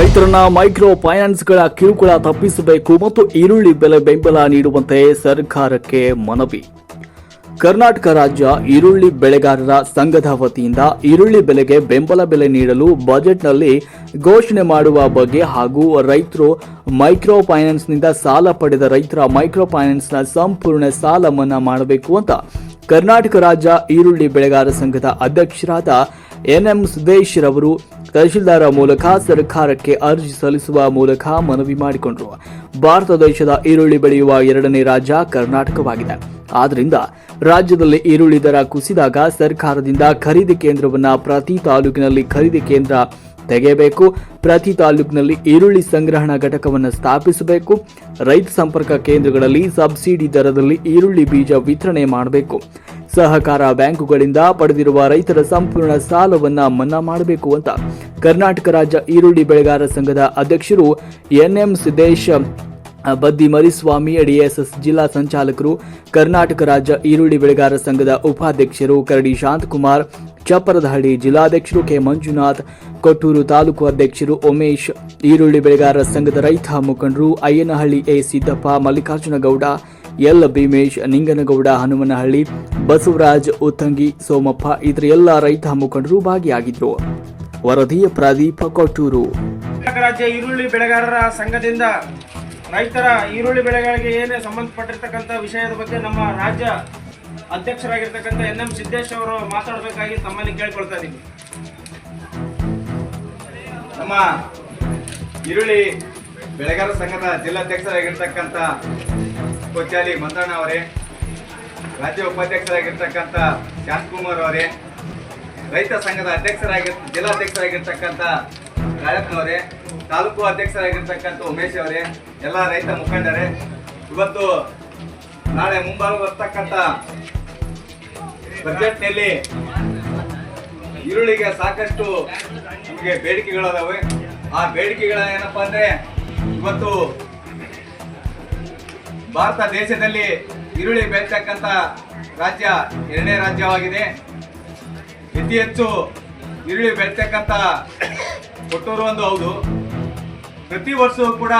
ರೈತರನ್ನ ಮೈಕ್ರೋ ಫೈನಾನ್ಸ್ಗಳ ಕಿರುಕುಳ ತಪ್ಪಿಸಬೇಕು ಮತ್ತು ಈರುಳ್ಳಿ ಬೆಲೆ ಬೆಂಬಲ ನೀಡುವಂತೆ ಸರ್ಕಾರಕ್ಕೆ ಮನವಿ. ಕರ್ನಾಟಕ ರಾಜ್ಯ ಈರುಳ್ಳಿ ಬೆಳೆಗಾರರ ಸಂಘದ ವತಿಯಿಂದ ಈರುಳ್ಳಿ ಬೆಲೆಗೆ ಬೆಂಬಲ ಬೆಲೆ ನೀಡಲು ಬಜೆಟ್ನಲ್ಲಿ ಘೋಷಣೆ ಮಾಡುವ ಬಗ್ಗೆ ಹಾಗೂ ರೈತರು ಮೈಕ್ರೋ ಫೈನಾನ್ಸ್ನಿಂದ ಸಾಲ ಪಡೆದ ರೈತರ ಮೈಕ್ರೋ ಫೈನಾನ್ಸ್ನ ಸಂಪೂರ್ಣ ಸಾಲ ಮನ್ನಾ ಮಾಡಬೇಕು ಅಂತ ಕರ್ನಾಟಕ ರಾಜ್ಯ ಈರುಳ್ಳಿ ಬೆಳೆಗಾರ ಸಂಘದ ಅಧ್ಯಕ್ಷರಾದ ಎನ್ಎಂ ಸುದೇಶ್ ರವರು ತಹಶೀಲ್ದಾರ ಮೂಲಕ ಸರ್ಕಾರಕ್ಕೆ ಅರ್ಜಿ ಸಲ್ಲಿಸುವ ಮೂಲಕ ಮನವಿ ಮಾಡಿಕೊಂಡರು. ಭಾರತ ದೇಶದ ಈರುಳ್ಳಿ ಬೆಳೆಯುವ ಎರಡನೇ ರಾಜ್ಯ ಕರ್ನಾಟಕವಾಗಿದೆ. ಆದ್ದರಿಂದ ರಾಜ್ಯದಲ್ಲಿ ಈರುಳ್ಳಿ ದರ ಕುಸಿದಾಗ ಸರ್ಕಾರದಿಂದ ಖರೀದಿ ಕೇಂದ್ರವನ್ನ ಪ್ರತಿ ತಾಲೂಕಿನಲ್ಲಿ ಖರೀದಿ ಕೇಂದ್ರ ತೆಗೆಯಬೇಕು. ಪ್ರತಿ ತಾಲೂಕಿನಲ್ಲಿ ಈರುಳ್ಳಿ ಸಂಗ್ರಹಣಾ ಘಟಕವನ್ನು ಸ್ಥಾಪಿಸಬೇಕು. ರೈತ ಸಂಪರ್ಕ ಕೇಂದ್ರಗಳಲ್ಲಿ ಸಬ್ಸಿಡಿ ದರದಲ್ಲಿ ಈರುಳ್ಳಿ ಬೀಜ ವಿತರಣೆ ಮಾಡಬೇಕು. ಸಹಕಾರ ಬ್ಯಾಂಕುಗಳಿಂದ ಪಡೆದಿರುವ ರೈತರ ಸಂಪೂರ್ಣ ಸಾಲವನ್ನ ಮನ್ನಾ ಮಾಡಬೇಕು ಅಂತ ಕರ್ನಾಟಕ ರಾಜ್ಯ ಈರುಳ್ಳಿ ಬೆಳೆಗಾರ ಸಂಘದ ಅಧ್ಯಕ್ಷರು ಎನ್ಎಂ ಸಿದ್ದೇಶ್ ಬದ್ದಿ ಮರಿಸ್ವಾಮಿ, ಎಡಿಎಸ್ಎಸ್ ಜಿಲ್ಲಾ ಸಂಚಾಲಕರು, ಕರ್ನಾಟಕ ರಾಜ್ಯ ಈರುಳ್ಳಿ ಬೆಳೆಗಾರ ಸಂಘದ ಉಪಾಧ್ಯಕ್ಷರು ಕರಡಿ ಶಾಂತಕುಮಾರ್, ಚಪ್ಪರದಹಳ್ಳಿ ಜಿಲ್ಲಾಧ್ಯಕ್ಷರು ಕೆ. ಮಂಜುನಾಥ್, ಕೊಟ್ಟೂರು ತಾಲೂಕು ಅಧ್ಯಕ್ಷರು ಉಮೇಶ್, ಈರುಳ್ಳಿ ಬೆಳೆಗಾರರ ಸಂಘದ ರೈತ ಮುಖಂಡರು ಅಯ್ಯನಹಳ್ಳಿ ಎ. ಸಿದ್ದಪ್ಪ ಮಲ್ಲಿಕಾರ್ಜುನ ಗೌಡ ಎಲ್ ಭೀಮೇಶ್, ನಿಂಗನಗೌಡ, ಹನುಮನಹಳ್ಳಿ, ಬಸವರಾಜ್, ಉತ್ತಂಗಿ, ಸೋಮಪ್ಪ ಇತರ ಎಲ್ಲ ರೈತ ಮುಖಂಡರು ಭಾಗಿಯಾಗಿದ್ದರು ವರದಿಯ ಪ್ರದೀಪ ಕೊಟ್ಟೂರು. ರಾಜ್ಯ ಈರುಳ್ಳಿ ಬೆಳೆಗಾರರ ಸಂಘದಿಂದ ರೈತರ ಈರುಳ್ಳಿ ಬೆಳೆಗಳಿಗೆ ಏನೇ ಸಂಬಂಧಪಟ್ಟಿರ್ತಕ್ಕಂಥ ವಿಷಯದ ಬಗ್ಗೆ ನಮ್ಮ ರಾಜ್ಯ ಅಧ್ಯಕ್ಷರಾಗಿರ್ತಕ್ಕಂಥ ಎನ್ ಎಂ ಸಿದ್ದೇಶ್ ಅವರು ಮಾತಾಡಬೇಕಾಗಿ ತಮ್ಮಲ್ಲಿ ಕೇಳ್ಕೊಳ್ತಾ ಇದ್ದೀನಿ. ನಮ್ಮ ಈರುಳ್ಳಿ ಬೆಳೆಗಾರ ಸಂಘದ ಜಿಲ್ಲಾಧ್ಯಕ್ಷರಾಗಿರ್ತಕ್ಕಂಥ ಕೊಚ್ಚಾಲಿ ಮಂದಣ್ಣ ಅವರೇ, ರಾಜ್ಯ ಉಪಾಧ್ಯಕ್ಷರಾಗಿರ್ತಕ್ಕಂಥ ಶಾಂತಕುಮಾರ್ ಅವರೇ, ರೈತ ಸಂಘದ ಅಧ್ಯಕ್ಷರಾಗಿ, ಜಿಲ್ಲಾಧ್ಯಕ್ಷರಾಗಿರ್ತಕ್ಕಂಥ ರಾಯಪ್ಪನವರೇ ತಾಲೂಕು ಅಧ್ಯಕ್ಷರಾಗಿರ್ತಕ್ಕಂಥ ಉಮೇಶ್ ಅವರೇ, ಎಲ್ಲ ರೈತ ಮುಖಂಡರೇ, ಇವತ್ತು ನಾಳೆ ಮುಂಬರುವ ಬರ್ತಕ್ಕಂಥ ಬಜೆಟ್ನಲ್ಲಿ ಈರುಳ್ಳಿಗೆ ಸಾಕಷ್ಟು ನಮಗೆ ಬೇಡಿಕೆಗಳಾದವೆ. ಆ ಬೇಡಿಕೆಗಳ ಏನಪ್ಪ ಅಂದರೆ, ಇವತ್ತು ಭಾರತ ದೇಶದಲ್ಲಿ ಈರುಳ್ಳಿ ಬೆಳೆತಕ್ಕಂಥ ರಾಜ್ಯ ಎರಡನೇ ರಾಜ್ಯವಾಗಿದೆ. ಅತಿ ಹೆಚ್ಚು ಈರುಳ್ಳಿ ಬೆಳೆತಕ್ಕಂಥ ಕೊಟ್ಟೂರು ಒಂದು ಹೌದು. ಪ್ರತಿ ವರ್ಷವೂ ಕೂಡ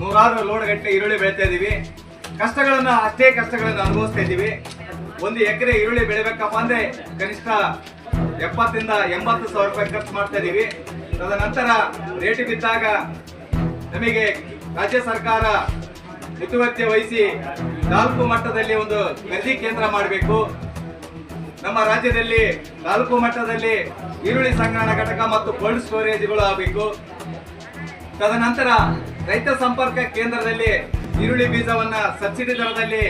ನೂರಾರು ಲೋಡ್ ಗಟ್ಟಲೆ ಈರುಳ್ಳಿ ಬೆಳೀತಾ ಇದ್ದೀವಿ ಕಷ್ಟಗಳನ್ನು ಅಷ್ಟೇ ಕಷ್ಟಗಳನ್ನು ಅನುಭವಿಸ್ತಾ ಇದ್ದೀವಿ ಒಂದು ಎಕರೆ ಈರುಳ್ಳಿ ಬೆಳಿಬೇಕಪ್ಪ ಅಂದ್ರೆ ಕನಿಷ್ಠ ಎಪ್ಪತ್ತರಿಂದ ಎಂಬತ್ತು ಸಾವಿರ ರೂಪಾಯಿ ಖರ್ಚು ಮಾಡ್ತಾ ಇದೀವಿ. ತದನಂತರ ರೇಟ್ ಬಿದ್ದಾಗ ನಮಗೆ ರಾಜ್ಯ ಸರ್ಕಾರ ಮುತುವರ್ಜಿ ವಹಿಸಿ ತಾಲೂಕು ಮಟ್ಟದಲ್ಲಿ ಒಂದು ಖರೀದಿ ಕೇಂದ್ರ ಮಾಡಬೇಕು. ನಮ್ಮ ರಾಜ್ಯದಲ್ಲಿ ತಾಲೂಕು ಮಟ್ಟದಲ್ಲಿ ಈರುಳ್ಳಿ ಸಂಗ್ರಹಣಾ ಘಟಕ ಮತ್ತು ಕೋಲ್ಡ್ ಸ್ಟೋರೇಜ್ಗಳು ಆಗಬೇಕು. ತದನಂತರ ರೈತ ಸಂಪರ್ಕ ಕೇಂದ್ರದಲ್ಲಿ ಈರುಳ್ಳಿ ಬೀಜವನ್ನು ಸಬ್ಸಿಡಿ ದರದಲ್ಲಿ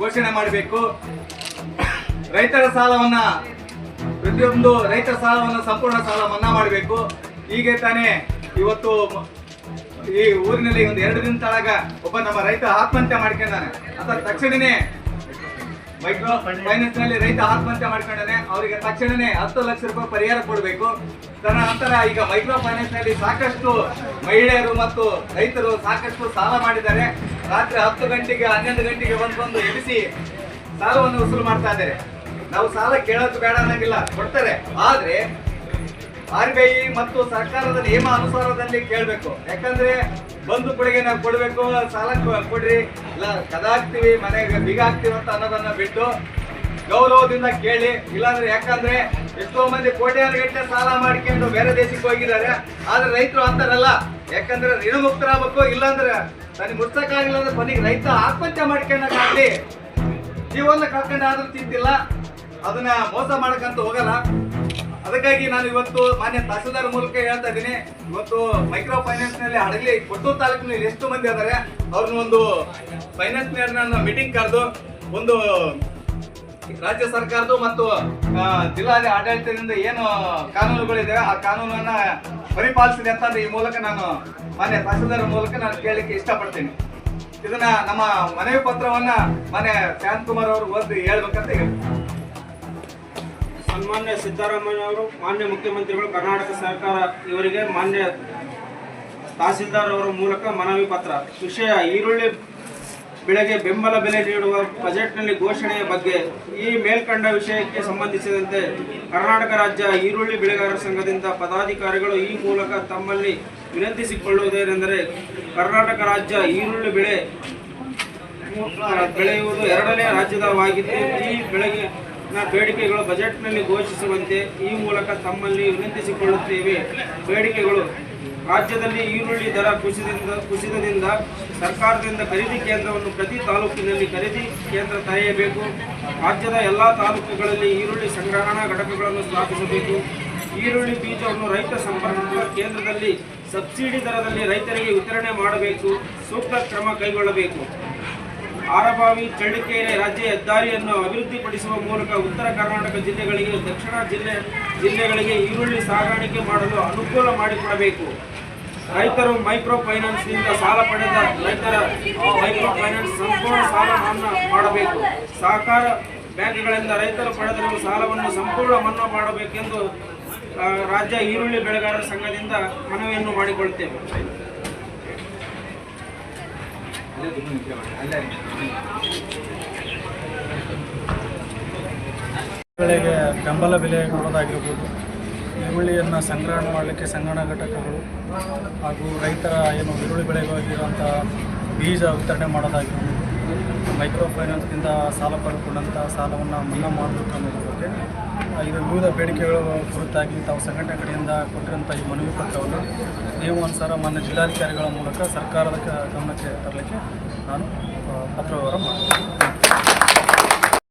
ಘೋಷಣೆ ಮಾಡಬೇಕು. ರೈತರ ಸಾಲವನ್ನು, ಪ್ರತಿಯೊಂದು ರೈತರ ಸಾಲವನ್ನು, ಸಂಪೂರ್ಣ ಸಾಲ ಮನ್ನಾ ಮಾಡಬೇಕು. ಹೀಗೆ ತಾನೇ ಇವತ್ತು ಈ ಊರಿನಲ್ಲಿ ಒಂದು ಎರಡು ದಿನ ತಳಗ ಒಬ್ಬ ನಮ್ಮ ರೈತ ಆತ್ಮಹತ್ಯೆ ಮಾಡ್ಕೊಂಡಾನೆ. ಅಂತ ತಕ್ಷಣನೇ ಮೈಕ್ರೋ ಫೈನಾನ್ಸ್ನಲ್ಲಿ ರೈತ ಆತ್ಮಹತ್ಯೆ ಮಾಡ್ಕೊಂಡಾನೆ. ಅವರಿಗೆ ತಕ್ಷಣನೇ ಹತ್ತು ಲಕ್ಷ ರೂಪಾಯಿ ಪರಿಹಾರ ಕೊಡಬೇಕು. ತದನಂತರ ಈಗ ಮೈಕ್ರೋ ಫೈನಾನ್ಸ್ನಲ್ಲಿ ಸಾಕಷ್ಟು ಮಹಿಳೆಯರು ಮತ್ತು ರೈತರು ಸಾಕಷ್ಟು ಸಾಲ ಮಾಡಿದ್ದಾರೆ. ರಾತ್ರಿ ಹತ್ತು ಗಂಟೆಗೆ, ಹನ್ನೊಂದು ಗಂಟೆಗೆ ಬಂದು ಬಂದು ಎಬಿಸಿ ಸಾಲವನ್ನು ವಸೂಲು ಮಾಡ್ತಾ ಇದ್ದಾರೆ. ನಾವು ಸಾಲ ಕೇಳೋದು ಬೇಡ ಅನ್ನಂಗಿಲ್ಲ. ಕೊಡ್ತಾರೆ. ಆದ್ರೆ ಆರ್ ಬಿ ಐ ಮತ್ತು ಸರ್ಕಾರದ ನಿಯಮ ಅನುಸಾರದಲ್ಲಿ ಕೇಳಬೇಕು. ಯಾಕಂದ್ರೆ ಬಂದು ಕೊಡುಗೆ ನಾವು ಕೊಡಬೇಕು, ಸಾಲ ಕೊಡ್ರಿ, ಇಲ್ಲ ಕದ ಹಾಕ್ತಿವಿ ಮನೆಗೆ ಬೀಗ ಹಾಕ್ತಿವಿ ಅಂತ ಅನ್ನೋದನ್ನ ಬಿಟ್ಟು ಗೌರವದಿಂದ ಕೇಳಿ. ಇಲ್ಲಾಂದ್ರೆ ಯಾಕಂದ್ರೆ ಎಷ್ಟೋ ಮಂದಿ ಕೋಟ್ಯಾನುಗಟ್ಟಲೆ ಸಾಲ ಮಾಡ್ಕೊಂಡು ಬೇರೆ ದೇಶಕ್ಕೆ ಹೋಗಿದ್ದಾರೆ. ಆದ್ರೆ ರೈತರು ಅಂತಾರಲ್ಲ, ಯಾಕಂದ್ರೆ ಋಣಮುಕ್ತರಾಗಬೇಕು, ಇಲ್ಲಾಂದ್ರೆ ನನಗೆ ಮುಟ್ಸಕ್ಕಾಗಿಲ್ಲ ಅಂದ್ರೆ ಮನೆಗೆ ರೈತ ಆತ್ಮಹತ್ಯೆ ಮಾಡ್ಕೊಂಡಾಗಲಿ ಜೀವನ ಕಳ್ಕೊಂಡಾದ್ರೂ ಚಿಂತಿಲ್ಲ ಅದನ್ನ ಮೋಸ ಮಾಡಕ್ಕಂತ ಹೋಗಲ್ಲ. ಅದಕ್ಕಾಗಿ ನಾನು ಇವತ್ತು ಮಾನ್ಯ ತಹಸೀಲ್ದಾರ್ ಮೂಲಕ ಹೇಳ್ತಾ ಇದ್ದೀನಿ, ಇವತ್ತು ಮೈಕ್ರೋ ಫೈನಾನ್ಸ್ನಲ್ಲಿ ಹಡಗಲಿ, ಕೊಟ್ಟೂರು ತಾಲೂಕಿನಲ್ಲಿ ಎಷ್ಟು ಮಂದಿ ಇದ್ದಾರೆ ಅವ್ರನ್ನ ಒಂದು ಫೈನಾನ್ಸ್ ನಾನು ಮೀಟಿಂಗ್ ಕರೆದು ಒಂದು ರಾಜ್ಯ ಸರ್ಕಾರದ್ದು ಮತ್ತು ಜಿಲ್ಲಾ ಆಡಳಿತದಿಂದ ಏನು ಕಾನೂನುಗಳಿದೆ, ಆ ಕಾನೂನನ್ನ ಪರಿಪಾಲಿಸಿದೆ ಅಂತ ಈ ಮೂಲಕ ನಾನು ಮಾನ್ಯ ತಹಸೀಲ್ದಾರ್ ಮೂಲಕ ನಾನು ಕೇಳಲಿಕ್ಕೆ ಇಷ್ಟಪಡ್ತೀನಿ. ಇದನ್ನ ನಮ್ಮ ಮನವಿ ಪತ್ರವನ್ನ ಮಾನ್ಯ ಶಾಂತಕುಮಾರ್ ಅವರು ಓದಿ ಹೇಳ್ಬೇಕಂತ ಹೇಳ್ತೀನಿ. ಸನ್ಮಾನ್ಯ ಸಿದ್ದರಾಮಯ್ಯ ಅವರು, ಮಾನ್ಯ ಮುಖ್ಯಮಂತ್ರಿಗಳು, ಕರ್ನಾಟಕ ಸರ್ಕಾರ ಇವರಿಗೆ ಮಾನ್ಯ ತಹಸೀಲ್ದಾರ್ ಅವರ ಮೂಲಕ ಮನವಿ ಪತ್ರ. ವಿಷಯ ಈರುಳ್ಳಿ ಬೆಳೆಗೆ ಬೆಂಬಲ ಬೆಲೆ ನೀಡುವ ಬಜೆಟ್ನಲ್ಲಿ ಘೋಷಣೆಯ ಬಗ್ಗೆ. ಈ ಮೇಲ್ಕಂಡ ವಿಷಯಕ್ಕೆ ಸಂಬಂಧಿಸಿದಂತೆ ಕರ್ನಾಟಕ ರಾಜ್ಯ ಈರುಳ್ಳಿ ಬೆಳೆಗಾರರ ಸಂಘದಿಂದ ಪದಾಧಿಕಾರಿಗಳು ಈ ಮೂಲಕ ತಮ್ಮಲ್ಲಿ ವಿನಂತಿಸಿಕೊಳ್ಳುವುದೇನೆಂದರೆ ಕರ್ನಾಟಕ ರಾಜ್ಯ ಈರುಳ್ಳಿ ಬೆಳೆ, ಬೆಳೆಯುವುದು ಎರಡನೇ ರಾಜ್ಯದವಾಗಿದ್ದು, ಈ ಬೆಳೆಗೆ ಬೇಡಿಕೆಗಳು ಬಜೆಟ್ನಲ್ಲಿ ಘೋಷಿಸುವಂತೆ ಈ ಮೂಲಕ ತಮ್ಮಲ್ಲಿ ವಿನಂತಿಸಿಕೊಳ್ಳುತ್ತೇವೆ. ಬೇಡಿಕೆಗಳು, ರಾಜ್ಯದಲ್ಲಿ ಈರುಳ್ಳಿ ದರ ಕುಸಿತದಿಂದ ಕುಸಿತದಿಂದ ಸರ್ಕಾರದಿಂದ ಖರೀದಿ ಕೇಂದ್ರವನ್ನು ಪ್ರತಿ ತಾಲೂಕಿನಲ್ಲಿ ಖರೀದಿ ಕೇಂದ್ರ ತೆರೆಯಬೇಕು. ರಾಜ್ಯದ ಎಲ್ಲ ತಾಲೂಕುಗಳಲ್ಲಿ ಈರುಳ್ಳಿ ಸಂಗ್ರಹಣಾ ಘಟಕಗಳನ್ನು ಸ್ಥಾಪಿಸಬೇಕು. ಈರುಳ್ಳಿ ಬೀಜವನ್ನು ರೈತ ಸಂಪರ್ಕ ಕೇಂದ್ರದಲ್ಲಿ ಸಬ್ಸಿಡಿ ದರದಲ್ಲಿ ರೈತರಿಗೆ ವಿತರಣೆ ಮಾಡಬೇಕು. ಸೂಕ್ತ ಕ್ರಮ ಕೈಗೊಳ್ಳಬೇಕು. ಆರಬಾವಿ ಚಳ್ಳಕೆರೆ ರಾಜ್ಯ ಹೆದ್ದಾರಿಯನ್ನು ಅಭಿವೃದ್ಧಿಪಡಿಸುವ ಮೂಲಕ ಉತ್ತರ ಕರ್ನಾಟಕ ಜಿಲ್ಲೆಗಳಿಗೆ, ದಕ್ಷಿಣ ಜಿಲ್ಲೆ ಜಿಲ್ಲೆಗಳಿಗೆ ಈರುಳ್ಳಿ ಸಾಗಾಣಿಕೆ ಮಾಡಲು ಅನುಕೂಲ ಮಾಡಿಕೊಡಬೇಕು. ರೈತರು ಮೈಕ್ರೋ ಫೈನಾನ್ಸ್ನಿಂದ ಸಾಲ ಪಡೆದ ರೈತರ ಮೈಕ್ರೋ ಫೈನಾನ್ಸ್ ಸಂಪೂರ್ಣ ಸಾಲ ಮನ್ನಾ ಮಾಡಬೇಕು. ಸಹಕಾರ ಬ್ಯಾಂಕ್ಗಳಿಂದ ರೈತರು ಪಡೆದಿರುವ ಸಾಲವನ್ನು ಸಂಪೂರ್ಣ ಮನ್ನಾ ಮಾಡಬೇಕೆಂದು ರಾಜ್ಯ ಈರುಳ್ಳಿ ಬೆಳೆಗಾರರ ಸಂಘದಿಂದ ಮನವಿಯನ್ನು ಮಾಡಿಕೊಳ್ಳುತ್ತೇವೆ ಬೆಳೆಗೆ ಬೆಂಬಲ ಬೆಲೆ ಕೊಡೋದಾಗಿರ್ಬೋದು, ಈರುಳ್ಳಿಯನ್ನು ಸಂಗ್ರಹಣೆ ಮಾಡಲಿಕ್ಕೆ ಸಂಗ್ರಹಣಾ ಘಟಕಗಳು ಹಾಗೂ ರೈತರ ಏನು ಈರುಳ್ಳಿ ಬೆಳೆಗಾಗಿರುವಂಥ ಬೀಜ ವಿತರಣೆ ಮಾಡೋದಾಗಿರ್ಬೋದು, ಮೈಕ್ರೋ ಫೈನಾನ್ಸ್ನಿಂದ ಸಾಲ ಪಡೆದುಕೊಂಡಂಥ ಸಾಲವನ್ನು ಮನ್ನಾ ಮಾಡಬೇಕು ಅನ್ನೋದ್ರ ಬಗ್ಗೆ ಇದು ವಿವಿಧ ಬೇಡಿಕೆಗಳ ಕುರಿತಾಗಿ ತಾವು ಸಂಘಟನೆ ಕಡೆಯಿಂದ ಕೊಟ್ಟಿರುವಂಥ ಈ ಮನವಿ ಪತ್ರವನ್ನು ನಿಯಮಾನುಸಾರ ಮಾನ್ಯ ಜಿಲ್ಲಾಧಿಕಾರಿಗಳ ಮೂಲಕ ಸರ್ಕಾರದ ಗಮನಕ್ಕೆ ತರಲಿಕ್ಕೆ ನಾನು ಆ, ಪತ್ರ ವ್ಯವಹಾರ ಮಾಡ್ತೀನಿ.